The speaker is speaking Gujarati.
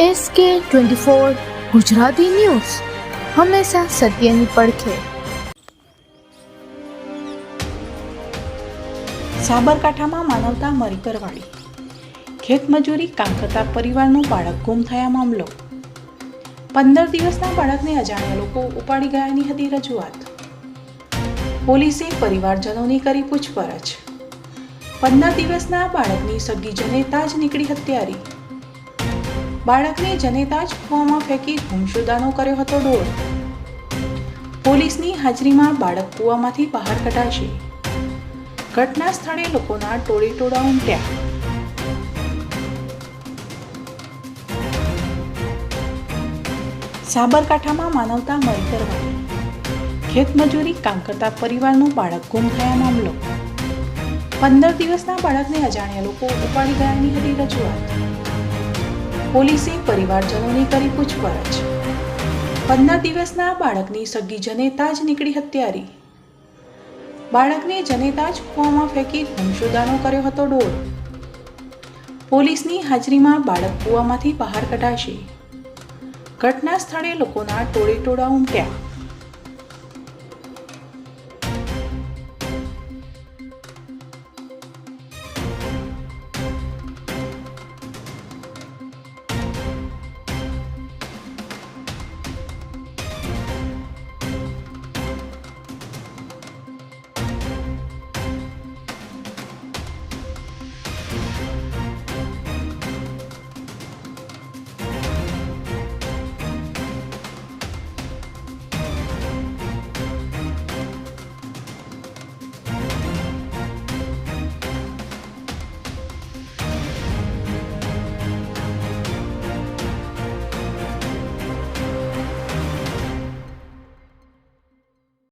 એસ કે ટ્વેન્ટી ફોર ગુજરાતી ન્યૂઝ. હંમેશા સત્યની પડખે. સાબરકાંઠામાં માનવતા મરી કરવાળી ખેતમજૂરી કામ કરતા પરિવારનું બાળક ગુમ થયા મામલો. પંદર દિવસના બાળકને અજાણ્યા લોકો ઉપાડી ગયાની હતી રજૂઆત. પોલીસે પરિવારજનોની કરી પૂછપરછ. પંદર દિવસના બાળકની સગી જનેતા જ નીકળી હત્યારી. બાળકને જનેતા જ કૂવામાં ફેંકી ગુમશુદાનો કર્યો હતો ડોળ પોલીસની હાજરીમાં બાળક કૂવામાંથી બહાર કઢાશે. ઘટના સ્થળે લોકોના ટોળે ટોળા ઉમટ્યા. સાબરકાંઠામાં માનવતા મરી કરવા ખેતમજૂરી કામ કરતા પરિવારનું બાળક ગુમ થયા મામલો. પંદર દિવસના બાળકને અજાણ્યા લોકો ઉપાડી ગયાની હતી રજૂઆત. પોલીસે પરિવારજનોની કરી પૂછપરછ. પંદર દિવસના બાળકની સગી જનેતા જ નીકળી હત્યારી. બાળકને જનેતા જ કૂવામાં ફેંકી ગુમશુદાનો કર્યો હતો ડોળ. પોલીસની હાજરીમાં બાળક કૂવામાંથી બહાર કઢાશે. ઘટના સ્થળે લોકોના ટોળે ટોળા ઉમટ્યા.